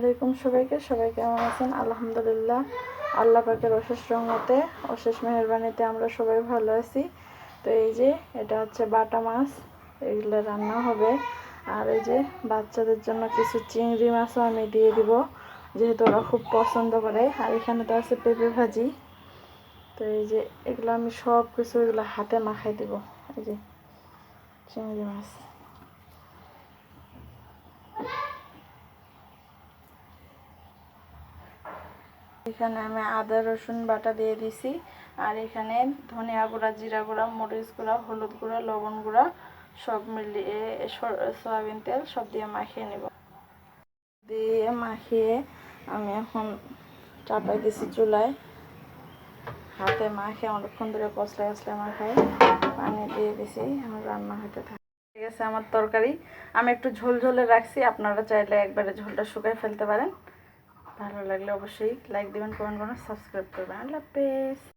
আলাইকুম সবাইকে। সবাই কেমন আছেন? আলহামদুলিল্লাহ। আল্লাহ পাকের অশেষ রহমতে, অশেষ মেহরবানিতে আমরা সবাই ভালো আছি। তো এই যে, এটা হচ্ছে বাটা মাছ। এগুলো রান্না হবে। আর এই যে, বাচ্চাদের জন্য কিছু চিংড়ি মাছও আমি দিয়ে দিব, যেহেতু ওরা খুব পছন্দ করে। আর এখানে তো আছে পেঁপে ভাজি। তো এই যে, এগুলো আমি সব কিছু এগুলো হাতে মাখাই দিব। এই যে, চিংড়ি মাছ। এখানে আমি আদা, রসুন বাটা দিয়ে দিছি। আর এখানে ধনিয়া গুঁড়া, জিরা গুঁড়া, মরিচ গুঁড়া, হলুদ গুঁড়া, লবণ গুঁড়া সব মিলিয়ে সয়াবিন তেল সব দিয়ে মাখিয়ে নেব। দিয়ে মাখিয়ে আমি এখন চাপাই দিছি চুলায়। হাতে মাখে অনেকক্ষণ ধরে কষলে কষলে মাখাই। পানি দিয়ে দিছি, আমার রান্না হতে থাকে। ঠিক আছে আমার তরকারি। আমি একটু ঝোল ঝোলে রাখছি, আপনারা চাইলে একবারে ঝোলটা শুকাই ফেলতে পারেন। ভালো লাগলে অবশ্যই লাইক দেবেন কমেন্ট করবেন সাবস্ক্রাইব করবেন। আল্লাহ হাফেজ।